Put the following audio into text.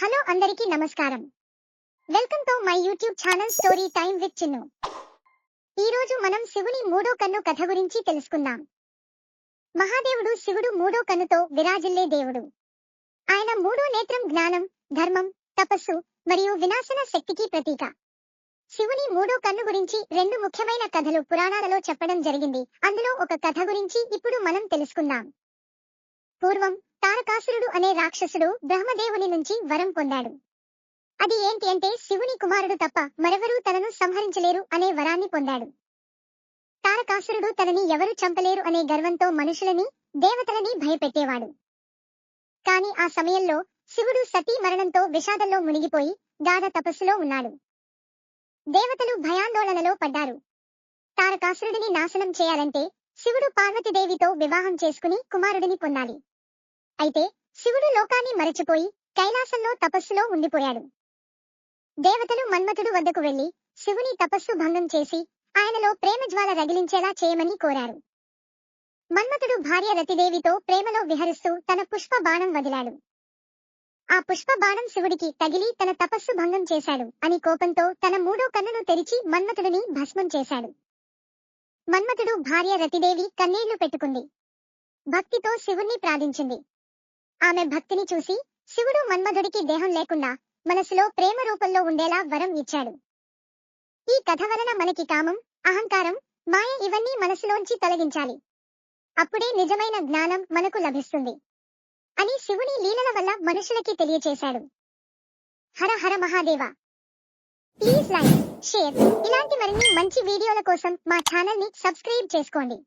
Hello అందరికీ నమస్కారం. Welcome to my YouTube channel story time with Chinnu. ఈ రోజు మనం శివుని మూడో కన్ను కథ గురించి తెలుసుకుందాం. మహాదేవుడు శివుడు మూడో కన్నుతో విరాజిల్లే దేవుడు. ఆయన మూడో నేత్రం జ్ఞానం ధర్మం తపస్సు మరియు వినాశన శక్తికి ప్రతీక. శివుని మూడో కన్ను గురించి రెండు ముఖ్యమైన కథలు పురాణాలలో చెప్పడం జరిగింది. అందులో ఒక కథ గురించి ఇప్పుడు మనం తెలుసుకుందాం. పూర్వం తారకాసురుడు అనే రాక్షసుడు బ్రహ్మదేవుని నుంచి వరం పొందాడు. అది ఏంటి అంటే శివుని కుమారుడు తప్ప మరెవరూ తనను సంహరించలేరు అనే వరాన్ని పొందాడు. తారకాసురుడు తనని ఎవరు చంపలేరు అనే గర్వంతో మనుషులని దేవతలని భయపెట్టేవాడు. కాని ఆ సమయంలో శివుడు సతీ మరణంతో విషాదంలో మునిగిపోయి గాఢ తపస్సులో ఉన్నాడు. దేవతలు భయాందోళనలో పడ్డారు. తారకాసురుడిని నాశనం చేయాలంటే శివుడు పార్వతీదేవితో వివాహం చేసుకుని కుమారుడిని పొందాలి. అయితే శివుడు లోకాన్ని మరచిపోయి కైలాసంలో తపస్సులో ఉండిపోయాడు. దేవతలు మన్మథుడు వద్దకు వెళ్ళి శివుని తపస్సు భంగం చేసి ఆయనలో ప్రేమ జ్వాల రగిలించేలా చేయమని కోరారు. మన్మథుడు భార్య రతిదేవితో ప్రేమలో విహరిస్తూ తన పుష్ప బాణం వదిలాడు. ఆ పుష్ప బాణం శివుడికి తగిలి తన తపస్సు భంగం చేశాడు అని కోపంతో తన మూడో కన్నును తెరిచి మన్మథుడిని భస్మం చేశాడు. మన్మథుడు భార్య రతిదేవి కన్నీళ్ళు పెట్టుకుంది. భక్తితో శివుణ్ణి ప్రార్థించింది. ఆమె భక్తిని చూసి శివుడు మన్మధుడికి దేహం లేకుండా మనసులో ప్రేమ రూపంలో ఉండేలా వరం ఇచ్చాడు. ఈ కథ వలన మనకి కామం అహంకారం మాయ ఇవన్నీ మనసులోంచి తొలగించాలి. అప్పుడే నిజమైన జ్ఞానం మనకు లభిస్తుంది. అని శివుని లీలల వల్ల మనుషులకి తెలియచేశాడు. Hara Hara Mahadeva. Please like share ఇలాంటి మరిన్ని మంచి వీడియోల కోసం మా ఛానల్ని సబ్స్క్రైబ్ చేసుకోండి.